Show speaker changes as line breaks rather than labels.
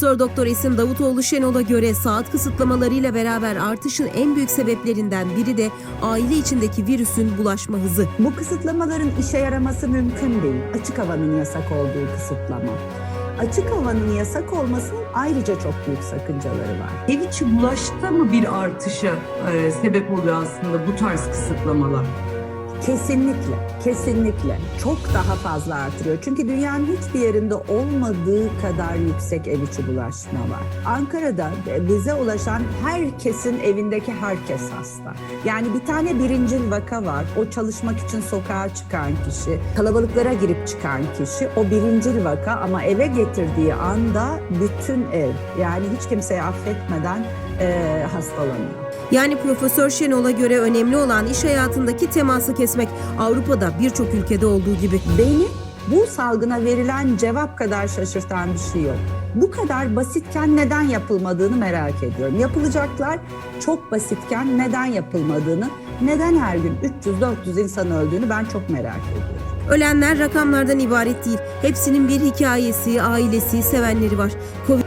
Profesör Doktor Esin Davutoğlu Şenol'a göre saat kısıtlamalarıyla beraber artışın en büyük sebeplerinden biri de aile içindeki virüsün bulaşma hızı.
Bu kısıtlamaların işe yaraması mümkün değil. Açık havanın yasak olduğu kısıtlama. Açık havanın yasak olmasının ayrıca çok büyük sakıncaları var.
Ev içi bulaşta mı bir artışa e, sebep oluyor aslında bu tarz kısıtlamalar?
Kesinlikle, kesinlikle çok daha fazla artırıyor. Çünkü dünyanın hiçbir yerinde olmadığı kadar yüksek ev içi bulaşma var. Ankara'da bize ulaşan herkesin evindeki herkes hasta. Yani bir tane birincil vaka var. O çalışmak için sokağa çıkan kişi, kalabalıklara girip çıkan kişi o birincil vaka ama eve getirdiği anda bütün ev yani hiç kimseyi affetmeden eee hastalanıyor.
Yani Profesör Şenol'a göre önemli olan iş hayatındaki teması kesmek. Avrupa'da birçok ülkede olduğu gibi.
Beni bu salgına verilen cevap kadar şaşırtan bir şey yok. Bu kadar basitken neden yapılmadığını merak ediyorum. Yapılacaklar çok basitken neden yapılmadığını, neden her gün 300-400 insan öldüğünü ben çok merak ediyorum.
Ölenler rakamlardan ibaret değil. Hepsinin bir hikayesi, ailesi, sevenleri var. Covid